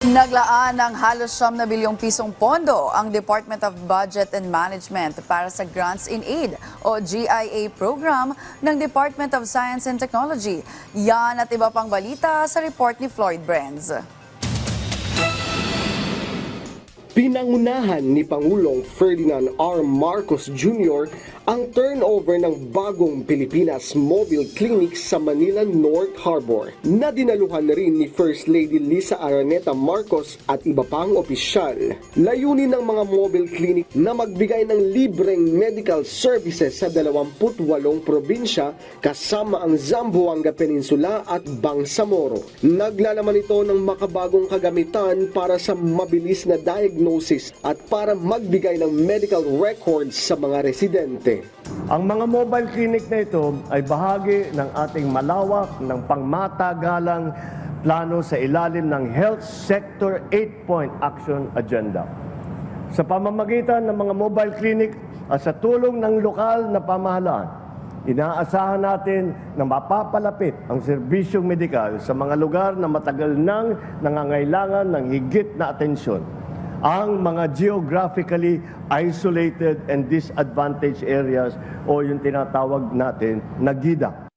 Naglaan ng halos siyam na bilyong pisong pondo ang Department of Budget and Management para sa Grants in Aid o GIA program ng Department of Science and Technology. Yan at iba pang balita sa report ni Floyd Brenz. Pinangunahan ni Pangulong Ferdinand R. Marcos Jr. ang turnover ng bagong Pilipinas Mobile Clinic sa Manila North Harbor na dinaluhan na rin ni First Lady Lisa Araneta Marcos at iba pang opisyal. Layunin ng mga mobile clinic na magbigay ng libreng medical services sa 28 probinsya kasama ang Zamboanga Peninsula at Bangsamoro. Naglalaman ito ng makabagong kagamitan para sa mabilis na diagnosis at para magbigay ng medical records sa mga residente. Ang mga mobile clinic na ito ay bahagi ng ating malawak ng pangmatagalang plano sa ilalim ng Health Sector 8-Point Action Agenda. Sa pamamagitan ng mga mobile clinic at sa tulong ng lokal na pamahalaan, inaasahan natin na mapapalapit ang serbisyong medikal sa mga lugar na matagal nang nangangailangan ng higit na atensyon ang mga geographically isolated and disadvantaged areas o yung tinatawag natin na GIDA.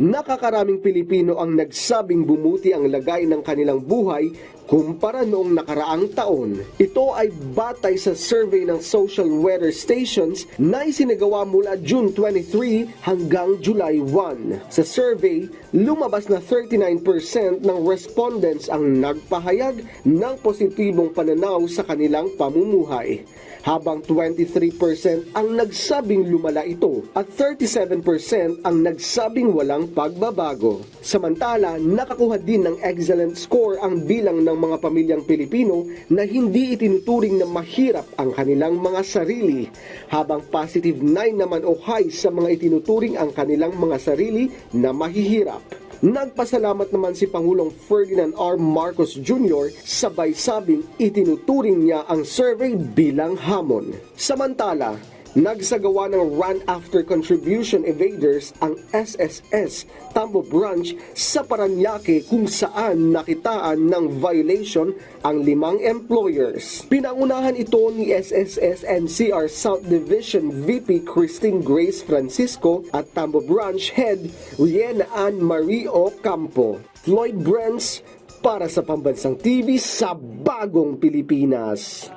Nakakaraming Pilipino ang nagsabing bumuti ang lagay ng kanilang buhay kumpara noong nakaraang taon. Ito ay batay sa survey ng social weather stations na isinagawa mula June 23 hanggang July 1. Sa survey, lumabas na 39% ng respondents ang nagpahayag ng positibong pananaw sa kanilang pamumuhay habang 23% ang nagsabing lumala ito at 37% ang nagsabing walang pagbabago. Samantala, nakakuha din ng excellent score ang bilang ng mga pamilyang Pilipino na hindi itinuturing na mahirap ang kanilang mga sarili, habang positive 9 naman o high sa mga itinuturing ang kanilang mga sarili na mahihirap. Nagpasalamat naman si Pangulong Ferdinand R. Marcos Jr. sabay sabing itinuturing niya ang survey bilang hamon. Samantala, nagsagawa ng Run After Contribution Evaders ang SSS Tambo Branch sa Paranaque kung saan nakitaan ng violation ang limang employers. Pinangunahan ito ni SSS NCR South Division VP Christine Grace Francisco at Tambo Branch Head Riena Ann Marie Ocampo. Floyd Brands para sa Pambansang TV sa Bagong Pilipinas.